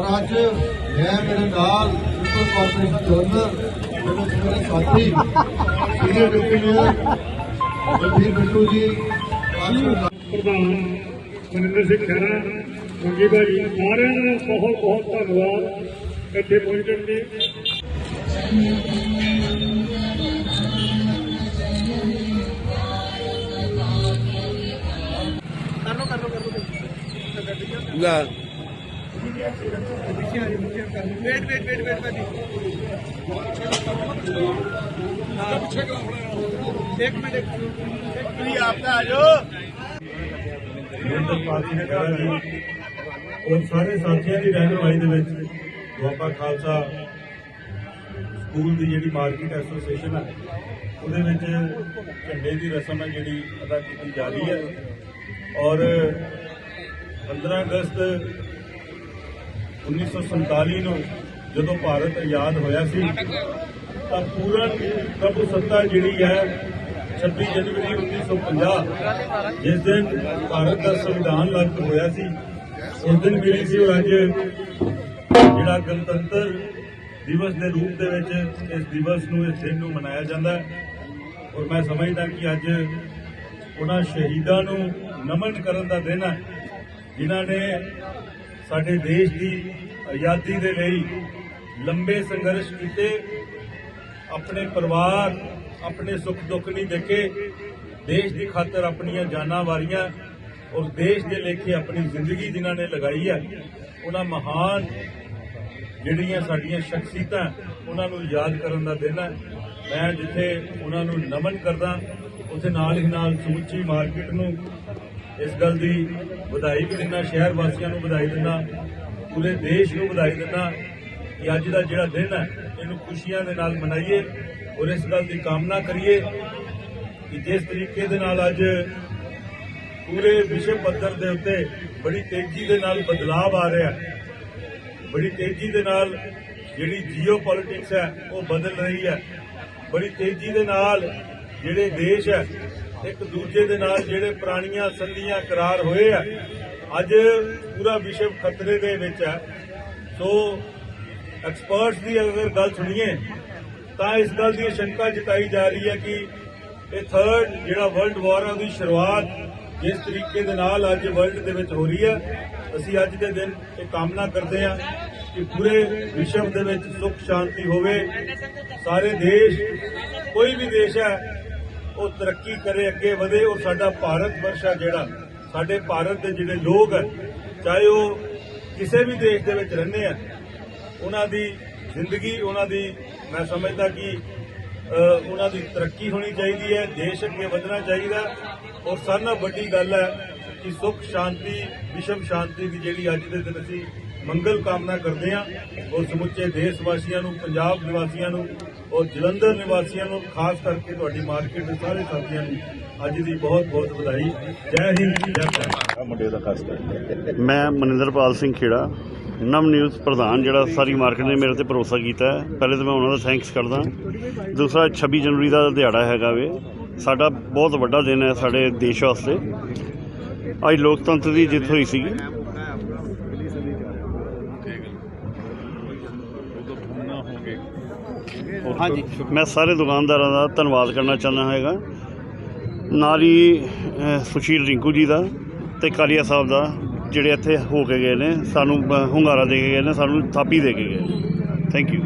और ਅੱਜ ਮੈਂ ਮੇਰੇ ਨਾਲ ਸੁਪਰ ਕਾਰਪੋਰੇਸ਼ਨ ਗਵਰਨਰ ਮੇਰੇ ਮੇਰੇ ਸਾਥੀ senior deputy mayor Balbir Bittu ji ਪ੍ਰਧਾਨ ਮਨਿੰਦਰ ਸਿੰਘ ਖਹਿਰਾ ਮੰਗੀ ਭਾਜੀ ਸਾਰਿਆਂ ਦਾ ਬਹੁਤ ਬਹੁਤ ਧੰਨਵਾਦ ਇੱਥੇ ਪਹੁੰਚਣ ਦੀ। ਗੁਰਿੰਦਰਪਾਲ ਸਿੰਘ ਖਹਿਰਾ ਜੀ ਔਰ ਸਾਰੇ ਸਾਥੀਆਂ ਦੀ ਰਹਿਨੁਮਾਈ ਦੇ ਵਿੱਚ ਦੁਆਬਾ ਖਾਲਸਾ ਸਕੂਲ ਦੀ ਜਿਹੜੀ ਮਾਰਕੀਟ ਐਸੋਸੀਏਸ਼ਨ ਹੈ, ਉਹਦੇ ਵਿੱਚ ਝੰਡੇ ਦੀ ਰਸਮ ਹੈ ਜਿਹੜੀ ਅਦਾ ਕੀਤੀ ਜਾ ਰਹੀ ਹੈ। ਔਰ 15 ਅਗਸਤ 1947 ਨੂੰ ਜਦੋਂ ਭਾਰਤ ਆਜ਼ਾਦ ਹੋਇਆ ਸੀ, ਤਾਂ ਪੂਰਨ ਪ੍ਰਭੂ ਸੱਤਾ ਜਿਹੜੀ ਹੈ 26 ਜਨਵਰੀ 1950 ਜਿਸ ਦਿਨ ਭਾਰਤ ਦਾ ਸੰਵਿਧਾਨ ਲਾਗੂ ਹੋਇਆ ਸੀ, ਉਸ ਦਿਨ ਮਿਲੀ ਸੀ ਔਰ ਅੱਜ ਜਿਹੜਾ ਗਣਤੰਤਰ ਦਿਵਸ ਦੇ ਰੂਪ ਦੇ ਵਿੱਚ ਇਸ ਦਿਵਸ ਨੂੰ, ਇਸ ਦਿਨ ਨੂੰ ਮਨਾਇਆ ਜਾਂਦਾ ਹੈ। ਔਰ ਮੈਂ ਸਮਝਦਾ ਕਿ ਅੱਜ ਉਹਨਾਂ ਸ਼ਹੀਦਾਂ ਨੂੰ ਨਮਨ ਕਰਨ ਦਾ ਦਿਨ ਹੈ, ਜਿਨ੍ਹਾਂ ਨੇ ਸਾਡੇ ਦੇਸ਼ ਦੀ ਆਜ਼ਾਦੀ ਦੇ ਲਈ ਲੰਬੇ ਸੰਘਰਸ਼ ਕੀਤੇ, ਆਪਣੇ ਪਰਿਵਾਰ, ਆਪਣੇ ਸੁੱਖ ਦੁੱਖ ਨਹੀਂ ਦੇਖੇ, ਦੇਸ਼ ਦੀ ਖਾਤਰ ਆਪਣੀਆਂ ਜਾਨਾਂ ਵਾਰੀਆਂ ਔਰ ਦੇਸ਼ ਦੇ ਲੇਖੇ ਆਪਣੀ ਜ਼ਿੰਦਗੀ ਜਿਨ੍ਹਾਂ ਨੇ ਲਗਾਈ ਹੈ, ਉਹਨਾਂ ਮਹਾਨ ਜਿਹੜੀਆਂ ਸਾਡੀਆਂ ਸ਼ਖਸੀਅਤਾਂ, ਉਹਨਾਂ ਨੂੰ ਯਾਦ ਕਰਨ ਦਾ ਦਿਨ ਹੈ। ਮੈਂ ਜਿੱਥੇ ਉਹਨਾਂ ਨੂੰ ਨਮਨ ਕਰਦਾ, ਉੱਥੇ ਨਾਲ ਹੀ ਨਾਲ ਸਮੁੱਚੀ ਮਾਰਕੀਟ ਨੂੰ ਇਸ ਗੱਲ ਦੀ ਵਧਾਈ ਵੀ ਦਿੰਦਾ, ਸ਼ਹਿਰ ਵਾਸੀਆਂ ਨੂੰ ਵਧਾਈ ਦਿੰਦਾ, ਪੂਰੇ ਦੇਸ਼ ਨੂੰ ਵਧਾਈ ਦਿੰਦਾ ਕਿ ਅੱਜ ਦਾ ਜਿਹੜਾ ਦਿਨ ਹੈ, ਇਹਨੂੰ ਖੁਸ਼ੀਆਂ ਦੇ ਨਾਲ ਮਨਾਈਏ ਔਰ ਇਸ ਗੱਲ ਦੀ ਕਾਮਨਾ ਕਰੀਏ ਕਿ ਜਿਸ ਤਰੀਕੇ ਦੇ ਨਾਲ ਅੱਜ ਪੂਰੇ ਵਿਸ਼ਵ ਪੱਧਰ ਦੇ ਉੱਤੇ ਬੜੀ ਤੇਜ਼ੀ ਦੇ ਨਾਲ ਬਦਲਾਅ ਆ ਰਿਹਾ ਬੜੀ ਤੇਜ਼ੀ ਦੇ ਨਾਲ ਜਿਹੜੀ ਜੀਓ ਪੋਲਿਟਿਕਸ ਹੈ, ਉਹ ਬਦਲ ਰਹੀ ਹੈ। ਬੜੀ ਤੇਜ਼ੀ ਦੇ ਨਾਲ ਜਿਹੜੇ ਦੇਸ਼ ਹੈ ਇੱਕ ਦੂਜੇ ਦੇ ਨਾਲ ਜਿਹੜੇ ਪੁਰਾਣੀਆਂ ਸੰਧੀਆਂ ਕਰਾਰ ਹੋਏ ਆ, ਅੱਜ ਪੂਰਾ ਵਿਸ਼ਵ ਖਤਰੇ ਦੇ ਵਿੱਚ ਹੈ ਸੋ ਐਕਸਪਰਟਸ ਦੀ ਅਗਰ ਗੱਲ ਸੁਣੀਏ, ਤਾਂ ਇਸ ਗੱਲ ਦੀ ਸ਼ੰਕਾ ਜਤਾਈ ਜਾ ਰਹੀ ਹੈ ਕਿ ਇਹ ਥਰਡ ਜਿਹੜਾ ਵਰਲਡ ਵਾਰ ਹੈ ਉਹਦੀ ਸ਼ੁਰੂਆਤ ਜਿਸ ਤਰੀਕੇ ਦੇ ਨਾਲ ਅੱਜ ਵਰਲਡ ਦੇ ਵਿੱਚ ਹੋ ਰਹੀ ਹੈ ਅਸੀਂ ਅੱਜ ਦੇ ਦਿਨ ਇਹ ਕਾਮਨਾ ਕਰਦੇ ਹਾਂ ਕਿ ਪੂਰੇ ਵਿਸ਼ਵ ਦੇ ਵਿੱਚ ਸੁੱਖ, ਸ਼ਾਂਤੀ ਹੋਵੇ। ਸਾਰੇ ਦੇਸ਼, ਕੋਈ ਵੀ ਦੇਸ਼ ਹੈ ਉਹ ਤਰੱਕੀ ਕਰੇ, ਅੱਗੇ ਵਧੇ ਔਰ ਸਾਡਾ ਭਾਰਤ ਵਰਸ਼ ਹੈ ਜਿਹੜਾ। ਸਾਡੇ ਭਾਰਤ ਦੇ ਜਿਹੜੇ ਲੋਕ ਹੈ ਚਾਹੇ ਉਹ ਕਿਸੇ ਵੀ ਦੇਸ਼ ਦੇ ਵਿੱਚ ਰਹਿੰਦੇ ਆ, ਉਹਨਾਂ ਦੀ ਜ਼ਿੰਦਗੀ, ਉਹਨਾਂ ਦੀ, ਮੈਂ ਸਮਝਦਾ ਕਿ ਉਹਨਾਂ ਦੀ ਤਰੱਕੀ ਹੋਣੀ ਚਾਹੀਦੀ ਹੈ, ਦੇਸ਼ ਅੱਗੇ ਵਧਣਾ ਚਾਹੀਦਾ। ਔਰ ਸਾਰਿਆਂ ਨਾਲੋਂ ਵੱਡੀ ਗੱਲ ਹੈ ਕਿ ਸੁੱਖ, ਸ਼ਾਂਤੀ, ਵਿਸ਼ਵ ਸ਼ਾਂਤੀ ਦੀ ਜਿਹੜੀ ਅੱਜ ਦੇ ਦਿਨ ਅਸੀਂ ਮੰਗਲ ਕਾਮਨਾ ਕਰਦੇ ਹਾਂ। ਔਰ ਸਮੁੱਚੇ ਦੇਸ਼ ਵਾਸੀਆਂ ਨੂੰ ਪੰਜਾਬ ਨਿਵਾਸੀਆਂ ਨੂੰ ਔਰ ਜਲੰਧਰ ਨਿਵਾਸੀਆਂ ਨੂੰ ਖਾਸ ਕਰਕੇ ਤੁਹਾਡੀ ਮਾਰਕੀਟ ਦੇ ਸਾਰੇ ਸਾਥੀਆਂ ਨੂੰ ਅੱਜ ਦੀ ਬਹੁਤ ਬਹੁਤ ਵਧਾਈ। ਜੈ ਹਿੰਦ ਜੈ ਭਾਰਤ। ਮੈਂ ਮਨਿੰਦਰਪਾਲ ਸਿੰਘ ਖੇੜਾ ਨਵ ਨਿਊਜ਼ ਪ੍ਰਧਾਨ ਜਿਹੜਾ ਸਾਰੀ ਮਾਰਕੀਟ ਨੇ ਮੇਰੇ ਤੇ ਭਰੋਸਾ ਕੀਤਾ ਹੈ। ਪਹਿਲੇ ਤਾਂ ਮੈਂ ਉਹਨਾਂ ਦਾ ਥੈਂਕਸ ਕਰਦਾ। ਦੂਸਰਾ 26 ਜਨਵਰੀ ਦਾ ਦਿਹਾੜਾ ਹੈਗਾ ਵੇ। ਸਾਡਾ ਬਹੁਤ ਵੱਡਾ ਦਿਨ ਹੈ ਸਾਡੇ ਦੇਸ਼ ਵਾਸਤੇ। ਅੱਜ ਲੋਕਤੰਤਰ ਦੀ ਜਿੱਤ ਹੋਈ ਸੀਗੀ। ਹਾਂਜੀ। ਮੈਂ ਸਾਰੇ ਦੁਕਾਨਦਾਰਾਂ ਦਾ ਧੰਨਵਾਦ ਕਰਨਾ ਚਾਹੁੰਦਾ ਹੈਗਾ। ਨਾਲ ਹੀ ਸੁਸ਼ੀਲ ਰਿੰਕੂ ਜੀ ਦਾ ਤੇ ਕਾਲੀਆ ਸਾਹਿਬ ਦਾ ਜਿਹੜੇ ਇੱਥੇ ਹੋ ਕੇ ਗਏ ਨੇ ਸਾਨੂੰ ਹੁੰਗਾਰਾ ਦੇ ਕੇ ਗਏ ਨੇ ਸਾਨੂੰ ਥਾਪੀ ਦੇ ਕੇ ਗਏ ਥੈਂਕ ਯੂ